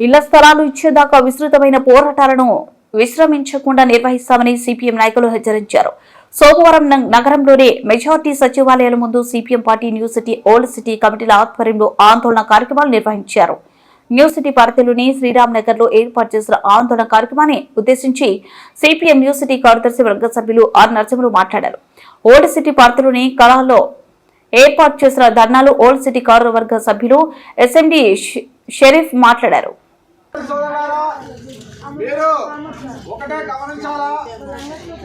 ఇళ్ళ స్థలాలు ఇచ్చేదాకా విస్తృతమైన పోరాటాలను విశ్రమించకుండా నిర్వహిస్తామని సిపిఎం నాయకులు హెచ్చరించారు. సోమవారం నగరంలోనే నగరంలోని మెజార్టీ సచివాలయాల ముందు CPM party new city old city కమిటీల ఆధ్వర్యంలో ఆందోళన కార్యక్రమాలు నిర్వహించారు. న్యూ సిటీ పరిధిలోని శ్రీరామ్ నగర్లో ఏర్పాటు చేసిన ఆందోళన కార్యక్రమాన్ని ఉద్దేశించి సిపిఎం న్యూ సిటీ కార్యదర్శి వర్గ సభ్యులు ఆర్ నరసింహులు మాట్లాడారు. ఓల్డ్ సిటీ పరిధిలోని కళలో ఏర్పాటు చేసిన ధర్నాలు ఓల్డ్ సిటీ కార్యవర్గ సభ్యులు ఎస్ఎండి ష- షరీఫ్ మాట్లాడారు. మీరు ఒకటే గమనించాలా?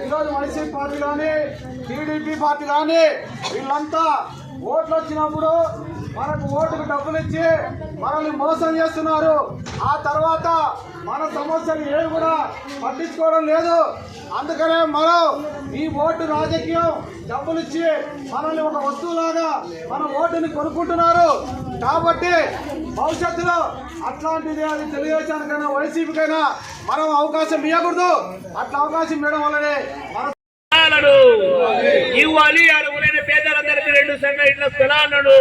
ఈరోజు వైసీపీ పార్టీ కానీ టీడీపీ పార్టీ కానీ వీళ్ళంతా ఓట్లు వచ్చినప్పుడు మనకు ఓటుకు డబ్బులు ఇచ్చి మనల్ని మోసం చేస్తున్నారు. ఆ తర్వాత మన సమస్యలు ఏవి కూడా పట్టించుకోవడం లేదు. అందుకనే మనం ఈ ఓటు రాజకీయం డబ్బులు ఇచ్చి మనల్ని ఒక వస్తువులాగా మన ఓటుని కొనుక్కుంటున్నారు. కాబట్టి భవిష్యత్తులో అట్లాంటిది అది తెలుగుదేశానికైనా వైసీపీకైనా మనం అవకాశం ఇవ్వకూడదు అట్లా అవకాశం ఇవ్వడం వల్లనే మన ఇవ్వాలి అర్హులైన పేదలందరికీ రెండు సంఘ ఇంట్లో స్థలాలను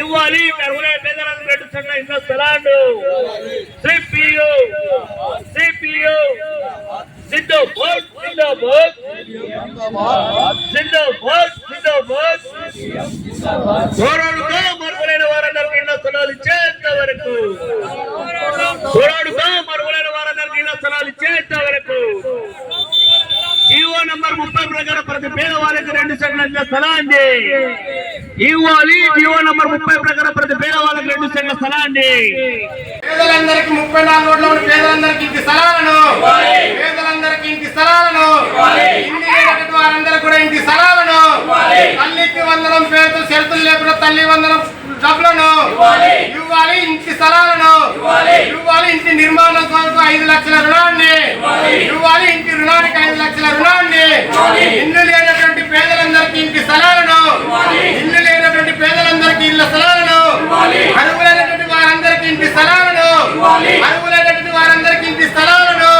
ఇవ్వాలి అర్హులైన పేదలందరికీ రెండు సంఘ ఇంట్లో స్థలాలను సిపియు సిపియు సిద్ధు జిందాబాద్. జిందాబాద్. జిందాబాద్ పోరాడుతో మరుగులైన వారందరికీ ఇళ్ళ స్థలాలు ఇచ్చేంత వరకు. పోరాడుతో మరుగులైన వారందరికీ ఇళ్ళ స్థలాలు ఇచ్చేంత వరకు. జీవో నంబర్ ముప్పై ప్రకారం ప్రతి పేదవాళ్ళకి రెండు సెకండ్ల స్థలాన్ని. ఇవ్వాలి జీవో నంబర్ ముప్పై ప్రకారం ప్రతి పేదవాళ్ళకి రెండు సెకండ్ల స్థలాన్ని. పేదలందరికీ ముప్పై నాలుగు రోడ్ల పేదలందరికీ ఇంటి స్థలాలను. ఇంటి వారందరికీ కూడా ఇంటి స్థలాలను. తల్లికి వందనం పేరుతో షరతులు లేకుండా తల్లి వందనం డబ్బులను. ఇవ్వాలి. ఇంటి స్థలాలను. ఇవ్వాలి. ఇంటి నిర్మాణం కొరకు ఐదు లక్షల రుణాన్ని. ఇవ్వాలి. ఇంటి రుణానికి ఐదు లక్షల రుణాన్ని. ఇల్లు లేనటువంటి పేదలందరికీ ఇంటి స్థలాలను. ఇల్లు లేనటువంటి పేదలందరికీ ఇళ్ళ స్థలాలను. అర్హులైనటువంటి వారందరికీ ఇంటి స్థలాలను. అర్హులైనటువంటి వారందరికీ ఇంటి స్థలాలను.